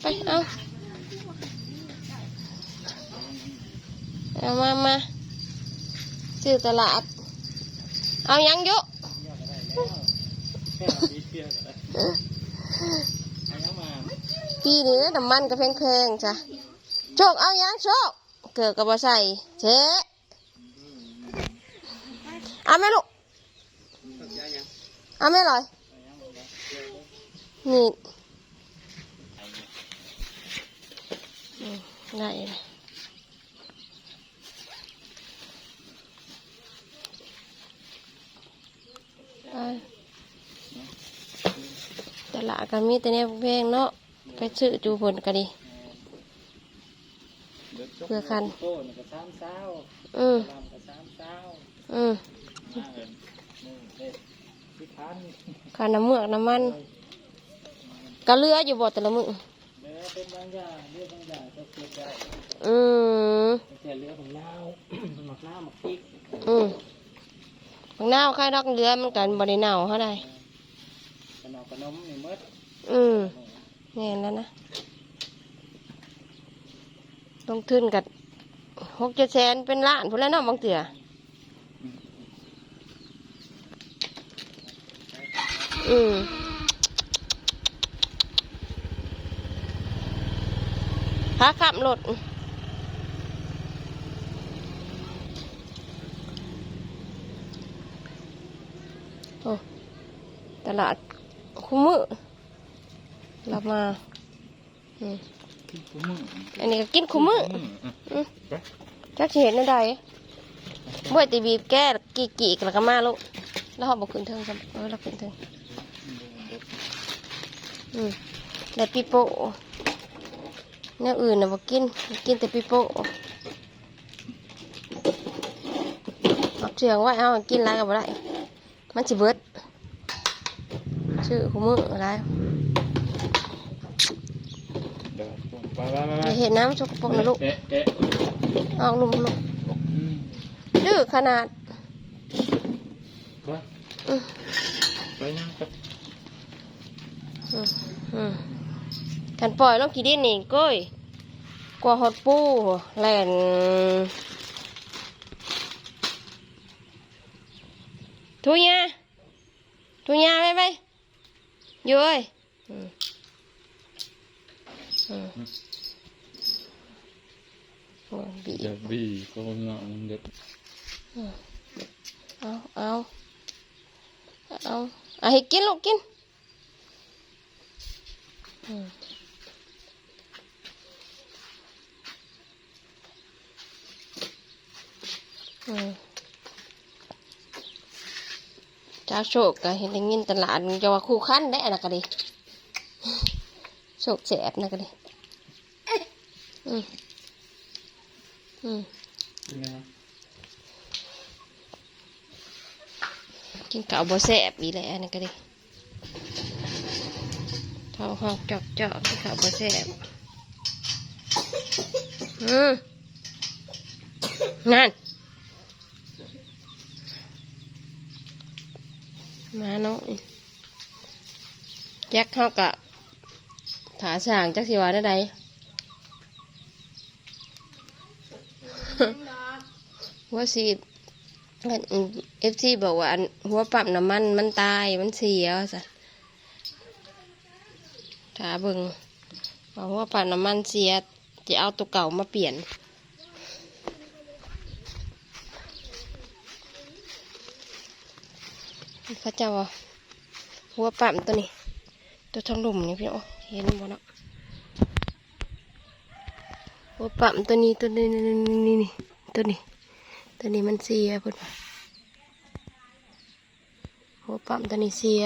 ไปเอาเอามามาซื้อตลาด เอายังยุปีนี้น้ำมันก็แพงๆจ้ะโชคเอายังโชคเกิดกับบ่ใส่เจ๊เอาไหมลูกเอาไหมลอยนี่อืม ได้เลยไปตลาดกันมีแต่เนี่ยแพงเนาะไปซื้อจูผลกันดิเพื่อคันโต้นก็สามเศร้าอืมลำก็สามเศร้าอืมมาเอินหนึ่งเด็ดสิบพันค่าน้ำเมือกน้ำมันก็เหลืออยู่บ่แต่ละมือ เอเป็นบางอย่างเรือบางอย่างก็เก็บได้อืมแต่เรือของเราหมักน้ำหมักพริกอืมบางหน้าวค่ายดอกเรือมันกันบริเน่าเท่าไดขนมขนมนี่หมดอืมแน่นแล้วนะลงทุนกับหกเจ็ดแสนเป็นล้านพุ่นแล้วเนาะบางเถื่ออืม พาขับรถโอ้ตลาดคุ้มมือรับมาอืมคุ้มมืออันนี้ก็กินคุ้มมืออืมจักสิเห็นได้เมื่อตีบีบแก้กี่กี่แล้วก็มาลูกแล้วเขาบอกขึ้นเทิงซ้ำเออเราขึ้นเทิงอืมแต่ปีโป้ เนี่ยอื่นน่ะบอกกิน กินแต่ปีโป้เอาเชียงไว้เอากินอะไรก็บ่ได้ มันสิเบิดชื่อคุ้มมืออะไรเดี๋ยวไปไปไปอย่าเห็นน้ำสกปรกนะลูกเอ๊ะเอ๊ะออกลุมลูกอืมดื้อขนาดไปอืมไปยังไปอื มอืมกันปล่อยลงกี่ดินนี่ก้อยกว่าฮอดปูแล่นทุยาทุยาไปไปอยู่เอ้ยอืมอืมโอ้ยบีเดี๋ยวบีก็เงาเด็ดเอาเอาเอาเอาให้กินลูกกินอื มอืมจ้าโชคก็เห็นได้ยินตลาดจะว่าคู่ขั้นได้นะก็ดิโชคแสบนะก็ดิอืมอืมกินเก่าวบ่แซ่บอีแหละอันนี่ก็ดิเท้าหองจอกจอกกินข้าวบ่แซ่บอืมนั่น มาเนาะแจ็คเขากะถาสร้างจักสิว่าได้ใดว่าสิเอฟซีบอกว่าอันหัวปั๊มน้ำมันมันตายมันเสียว่าสัถ้าเบิ่งว่าหัวปั๊มน้ำมันเสียจะเอาตัวเก่ามาเปลี่ยน เขาเจะว่าหัวปั๊มตัวนี้ ตัวทองหลุมนี่พี่น้องเห็นบ่เนาะหัวปั๊มตัวนี้ตัวนี้นี่นี่นี่ตัวนี้ ตัวนี้มันเสียพุ่นว่ะหัวปั๊มตัวนี้เสีย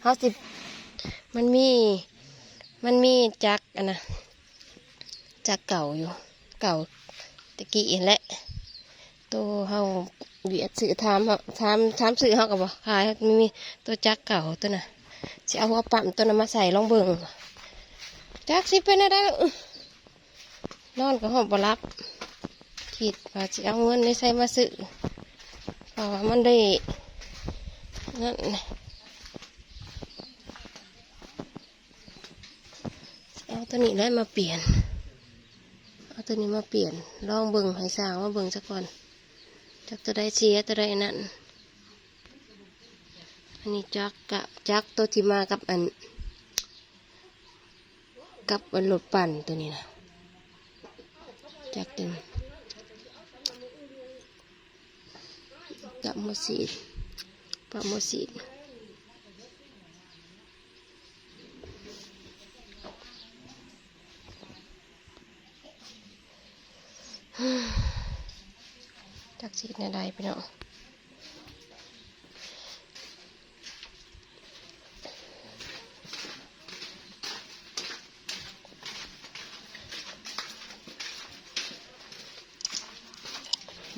เขาสิบมันมี มันมีจักอันนะจักเก่าอยู่ เก่าตะกี้นั่นแหละตัวเฮา เบียดสื่อถามเขาถามถามสื่อเขาก็บอกขายมันมีตัวจักเก่าตัวน่ะจะเอาหัวปั๊มตัวนั้นมาใส่ลองเบิ่งจักสิเป็นอะไรล่ะอื้อนอนก็หอบบรับคิดว่าจะเอาเงินในใส่มาซื้อเพราะว่ามันได้นั่นเอาตัวนี้ได้มาเปลี่ยน เอาตัวนี้มาเปลี่ยนลองเบิ่งให้สร้างว่าเบิ่งซะก่อน จักจะได้เสียจะได้นั่น อันนี้จักกะจักตัวที่มากับอัน กับอันรถปั่นตัวนี้นะจักตัวนี้กับโมซีปะโมซีด จักสีในใดไปเนาะ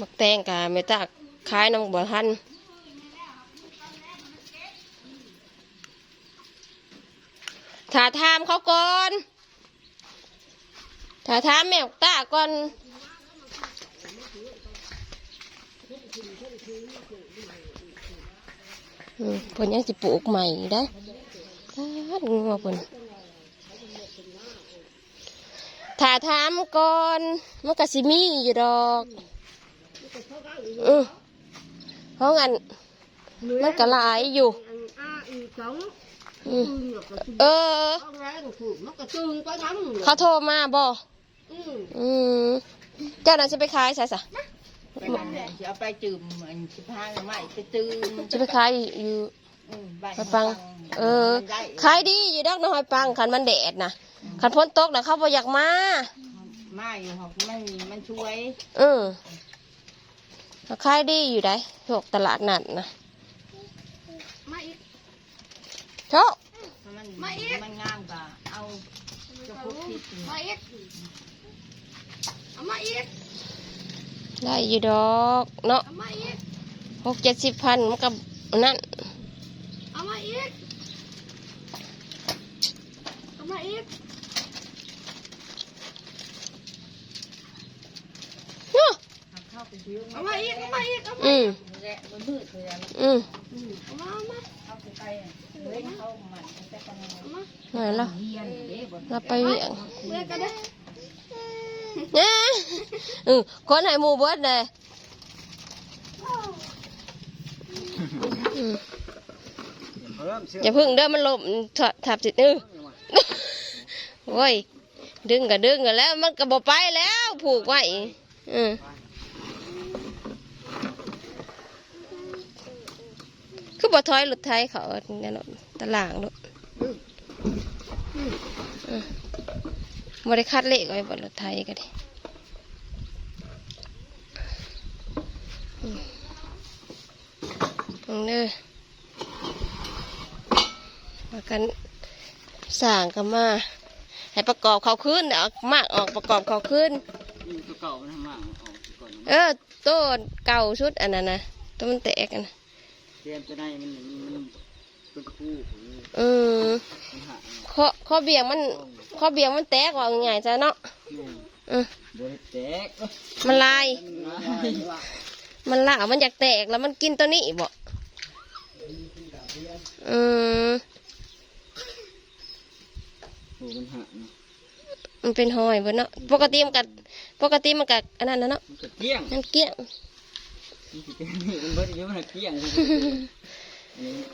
มักแตงกะไม่ตากขายน้ำบ่ทันถ้าถามเขาก่อนถ้าถามแม่ตาก่อน อืม เพิ่นยังสิปลูกใหม่ได้อดงัวเพิ่นถ้าถามก่อนมันก็สิมีอยู่ดอกอือเพราะงั้นมันก็หลายอยู่ a y sống อืม tương được là เออ con ra của phụ nó cả tương có lắm เขาโทรมาบ่ ừ อืมเจ้าน่ะจะไปขายใส่ซะ ไปนั่นแหละจะเอาไปจืมอันสิบห้าหน่อไม้ไปจืมจะไปขายอยู่ อืมบ้านหอยปัง เออมันได้ขายดีอยู่ดอกน้อยปังคันมันแดดนะคันพ้นตกนะเขาบ่อยากมา มาอยู่หอกมันมันช่วยเออขายดีอยู่ได้พวกตลาดนัดนะมาอีกโชคมันมันงามกว่าเอา จะพุทธิตมาอีกเอามาอีก ได้อยู่ดอกเนาะเอามาอีกหกเจ็ดสิบพันมันกับนั่นเอามาอีกเอามาอีกเนาะเข้าไปยืมเอามาอีกเอามาอีกเอามาอืมแหละมันมืดเลยอะอืมเอามาเอามาเอาไปไปอะเล่นเข้ามันจะกันเอามาไหนล่ะเฮียนเด้บ่เราไปเวียง เมื่อกันเด้ อเนี่ยอือคนให้หมูเบิดเลยอย่าพึ่งเด้อมันลมถับจิตนึงโอ้ยดึงก็ดึงกันแล้ว มันก็บ่ไปแล้วผูกไว้อืมคือบ่ถอยรถไทยเขาเนี่ยตะลางรถอืม บ่ได้คัดเลขไว้บนรถไทยก็ดิอืมเด้อมากันสร้างกันมา ให้ประกอบเขาขึ้นเดี๋ยวเอามากออกประกอบเขาขึ้นนี่ตัวเก่ามันทำมาเอาก่อนเออต้นเก่าชุดอันนั้นนะต้นมันแตกอันนะเตรียมจะได้มันมันเป็นคู่ของอืมมันหักข้อข้อเบี่ยงมัน ข้อเบี่ยงมันแตกว่าง่ายๆจ้ะเนาะนี่อืมบริแตกมันลาย มันลามันอยากแตกแล้วมันกินตัวนี้บ่อืมโอ้มันหักนะมันเป็นหอยเบ่เนาะปกติมันกัปกติมันกัอันนั้นนะเนาะมันก็เกี้ยงมันเกลี้ยงนี่สิเป็นนี่มันเบิดเยอะมันเกี้ยง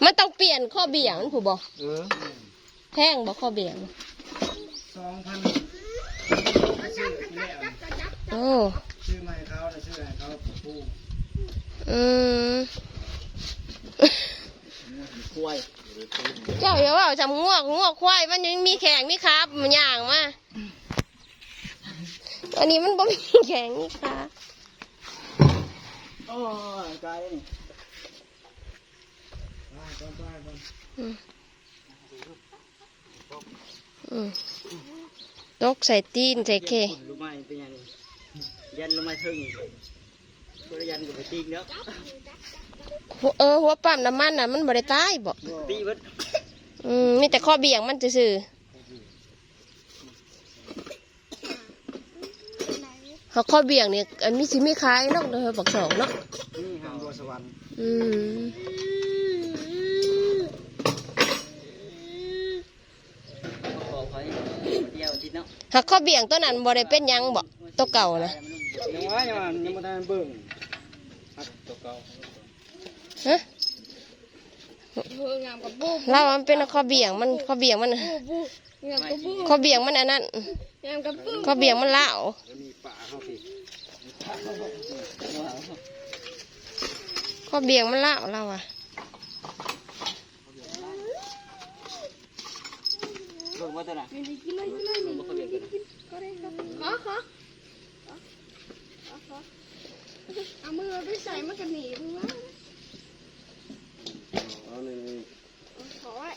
มันต้องเปลี่ยนข้อเบี่ยงมันผู้บ่เออแพงบ่ข้อเบี่ยง สองพันโอ้ชื่อมาให้เขาแล้วชื่อให้เขาคู่อืมควายเจ้าอย่าว่าจำงวกงวกควายมันยังมีแข่งมีขาบมันย่างมาอันนี้มันบ่มีแข่งมีขาโอ้ยไกลนี่อืมอืม ตกใส่ตีนใส่เครู้ไหมเป็นยังไงยันรู้ไหมถึงก็ยันกับไปตีนแล้วหัวเออหัวปั๊มน้ำมันน่ะมันบ่ได้ตายบ่ตีเบิดอืมมีแต่ข้อเบี่ยงมันซื่อๆเขาข้อเบี่ยงเนี่ยอันมีสิมีคล้ายเนาะเด้อบักสองเนาะนี่หางบัวสวรรค์อืม ขอไว้ เดียวเนาะหักข้อเบี่ยงตัวนั้นบ่ได้เป็นหยังบ่ตัวเก่านะยังว่ายังว่ายังบ่ทันเบิ่งอัดตัวเก่าฮะเรามันเป็นข้อเบี่ยงมันข้อเบี่ยงมันข้อเบี่ยงมันอันนั้นข้อเบี่ยงมันเล่าวมีป่าเฮาสิข้อเบี่ยงมันเล่าวเราอะ เบิ่งว่าตัวน่ะบ่เขาขอขอเอามือไปใส่มันกันหนีมึงวะเอานี่ขอไว้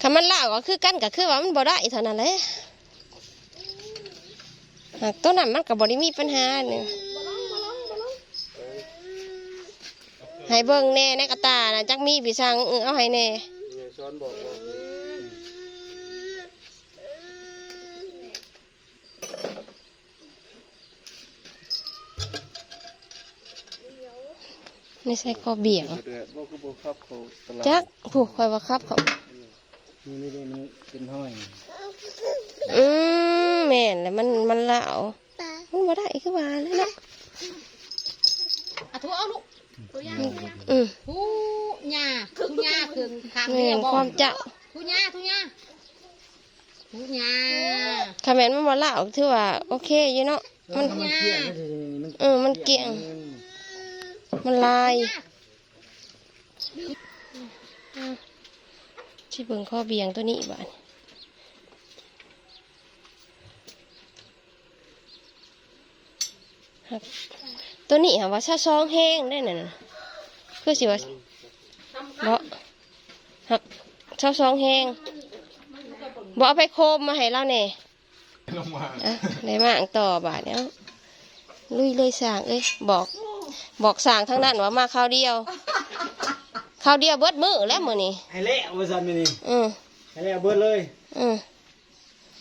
ถ้ามันเล่าก็คือกันก็คือว่ามันบ่ได้เท่านั้นแหละหากตัวนั้นมันก็บ่ได้มีปัญหาเนี่ยมาลองให้เบิ่งแน่ในกระตานะจักมีพี่ช่างเอาให้แน่ซ้อนบอก ว่าไม่ใช่ข้อเบี่ยงเดือดบ่คือบ่ครับเขาตลาดจักผูกคอยว่าครับเขานี่นี่นี่มันเป็นห้อยอืมแม่นแล้วมันมันเล่าวมันบ่ได้คือว่าเลยเนาะอะทุเอาลูกตัวอย่างอืมทุหญ้าทุหญ้าคือทางแม่เรียนบบ่ความเจ้าทุหญ้าทุหญ้าทุหญ้าคาแมนมันบ่เล่าวถือว่า โอเคอยู่เนาะมันหญ้าเออมันเกี่ยง มันลายที่เบิ่งข้อเบี่ยงตัวนี้บ้านครับตัวนี้ค่ะว่าชาซองแห้งได้น่ะนะคือสิว่าบ่หักชาซองแห้งบ่เอาไปโคมมาให้เราแน่ลงมาอะได้มากต่อบาทเนี้ยลุยเลยสั่งเอ้ยบอก บอกสั่งทั้งนั้นว่ามาข้าวเดียวข้าวเดียวเบิดมือแล้วมือนี่ให้เละว่าซั่นนี่อืมให้เละเบิดเลยอืม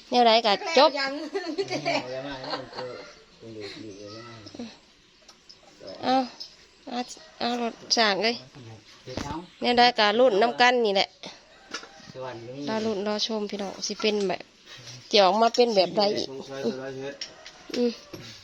แนวไรกัจบยังเอาแล้วมาแล้วมันก็คงดูดีเลยนะเอาเอาเอารถสั่งเลยเดี๋ยวเอาแนวไรกะรุ่นน้ำกันนี่แหละสวรรค์นี่รอรุ่นรอชมพี่น้องสิเป็นแบบจะออกมาเป็นแบบใดอีกสงสัยจะได้เฮ็ดอืมส